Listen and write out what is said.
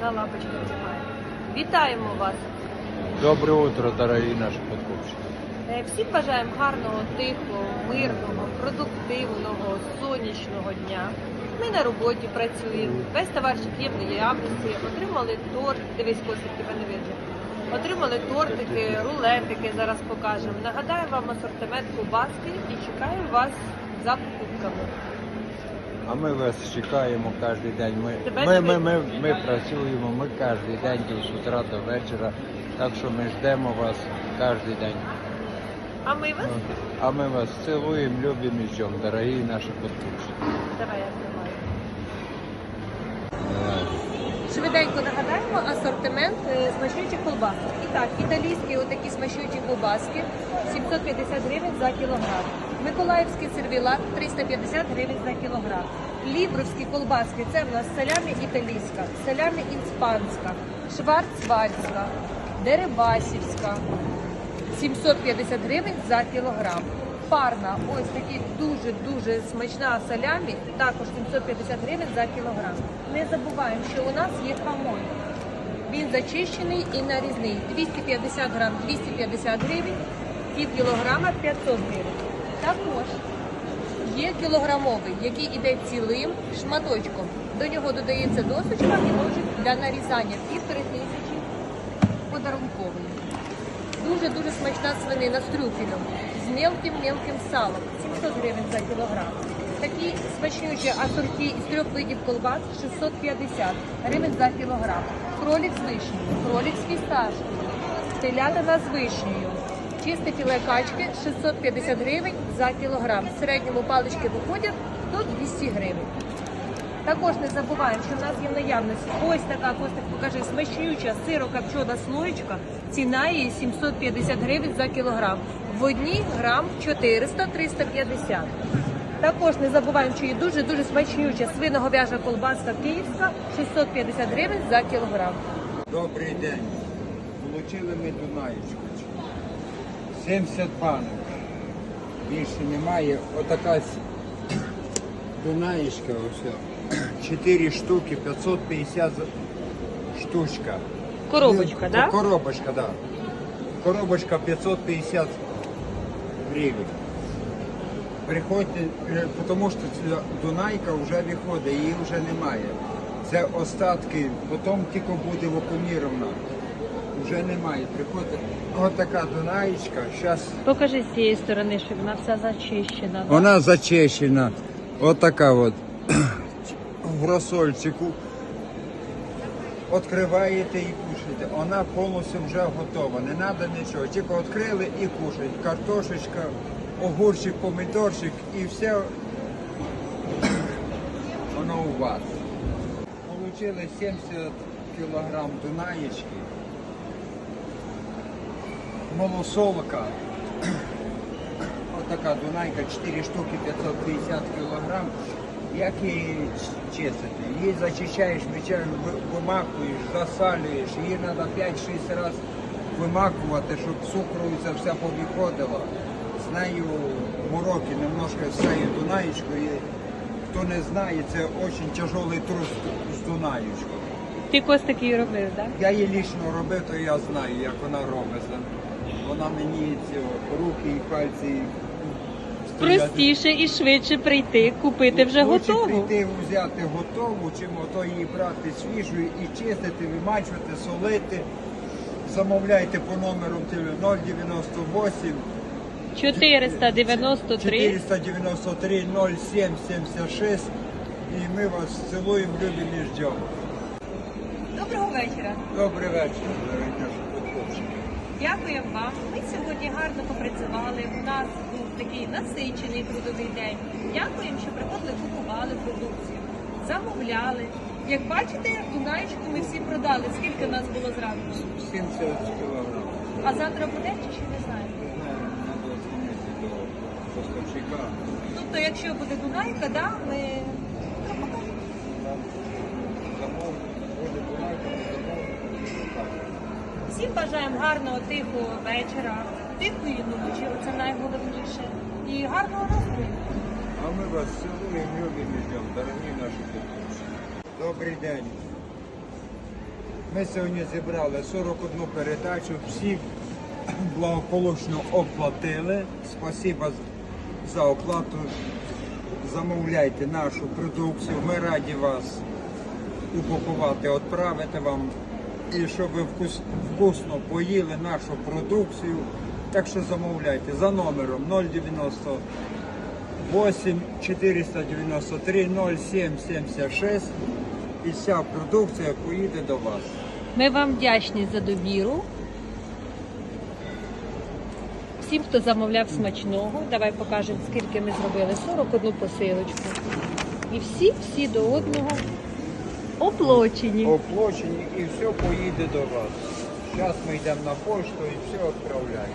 на лапочках тримає. Вітаємо вас! Доброе утро, дорогие наши подкупщики. Е, Всім бажаємо гарного, тихого, мирного, продуктивного, сонячного дня. Ми на роботі працюємо. Весь товарчик є в наявності. Отримали торт. Дивись, косик, тебе не видно. Отримали тортики, рулетики. Зараз покажемо. Нагадаю вам асортимент кубаски і чекаю вас за покупками. А ми вас чекаємо кожен день. Ми, ми, ми, ми, ми працюємо, ми кожен день з утра до вечора. Так що ми ждемо вас кожен день. А ми вас А ми вас цілуємо, любимо і ждемо, дорогі наші подкупщики. давай я знімаю. Швиденько нагадаємо асортимент е, смачуючих колбасок. І так, італійські отакі смачуючі колбаски 750 гривень за кілограм. Миколаївський сервілат 350 гривень за кілограм. Лібровські колбаски це в нас салямі італійська, салямі іспанська, шварцвальська, дерибасівська. 750 гривень за кілограм. Парна, ось такі дуже-дуже смачна салямі, також 750 гривень за кілограм. Не забуваємо, що у нас є хамон. Він зачищений і нарізний. 250 грам 250 гривень, пів кілограма 500 гривень. Також є кілограмовий, який іде цілим шматочком. До нього додається досочка і ножик для нарізання півтори тисячі подарунковий. Дуже-дуже смачна свинина з трюфелем, з мелким-мелким салом, 700 гривень за кілограм. Такі смачнючі асорті із трьох видів колбас 650 гривень за кілограм. Кролік з вишнею, кролік з фісташкою, телятина з вишнею. Чисте філе качки 650 гривень за кілограм. В середньому палички виходять до 200 гривень. Також не забуваємо, що в нас є в наявності ось така Костик, покажи, смачнюча сиро-копчена слоєчка. Ціна її 750 гривень за кілограм. В одній грам 400-350. Також не забуваємо, що є дуже-дуже смачнюча свиноговяжа колбаска київська 650 гривень за кілограм. Добрий день. Получили ми Дунаєчку. 70 банок. Більше немає. Отака Дунаєчка, ось. 4 штуки, 550 штучка. Коробочка, Ну, да? Коробочка, да. Коробочка 550 гривень. Приходьте, е, тому що ця Дунайка вже виходить, її вже немає. Це остатки, потім тільки буде вакуумірована. Вже немає. Приходьте. Ось така Дунаєчка. Зараз Покажи з цієї сторони, щоб вона вся зачищена. вона зачищена. Ось така от в розсольчику. Відкриваєте і кушаєте. Вона повністю вже готова. Не треба нічого. Тільки відкрили і кушають. Картошечка, огурчик, помідорчик і все воно у вас. Получили 70 кілограм дунаєчки, малосолка. Отака дунайка, 4 штуки 550 кілограм. Як її чистити? Її зачищаєш, мечаєш, вимакуєш, засалюєш. Її треба 5-6 разів вимакувати, щоб цукровиця вся повиходила. З нею мороки немножко з цією дунаєчкою. Хто не знає, це дуже тяжелий труд з дунаєчкою. Ти Костик її робив, так? Я її лічно робив, то я знаю, як вона робиться. Вона мені ці руки і пальці. стоять. Простіше і швидше прийти, купити вже Лучше готову. прийти взяти готову, чим ото її брати свіжою і чистити, вимачувати, солити. Замовляйте по номеру теле- 098 493 493 07 76 і ми вас цілуємо, любимо і ждемо. Доброго вечора. Добрий вечір, дорогі. Дякуємо вам. Ми сьогодні гарно попрацювали. У нас був такий насичений трудовий день. Дякуємо, що приходили, купували продукцію, замовляли. Як бачите, Дунаєчку ми всі продали. Скільки у нас було зранку? 70 кілограм. А завтра буде чи ще не знаю? Тобто, якщо буде Дунайка, да, ми Замов, буде Дунайка, замов. Всім бажаємо гарного тихого вечора, тихої ночі, це найголовніше. І гарного настрою. А ми вас цілуємо, любимо ждемо, дорогі наші підписчики. Добрий день. Ми сьогодні зібрали 41 передачу, всі благополучно оплатили. Спасибо за оплату. Замовляйте нашу продукцію. Ми раді вас упакувати, відправити вам. І щоб вкус, вкусно поїли нашу продукцію. Так що замовляйте за номером 090 8 493 07 76 і вся продукція поїде до вас. Ми вам вдячні за довіру. Всім, хто замовляв смачного, давай покажемо, скільки ми зробили. 41 посилочку. І всі, всі до одного оплочені. Оплочені і все поїде до вас. Зараз ми йдемо на пошту і все відправляємо.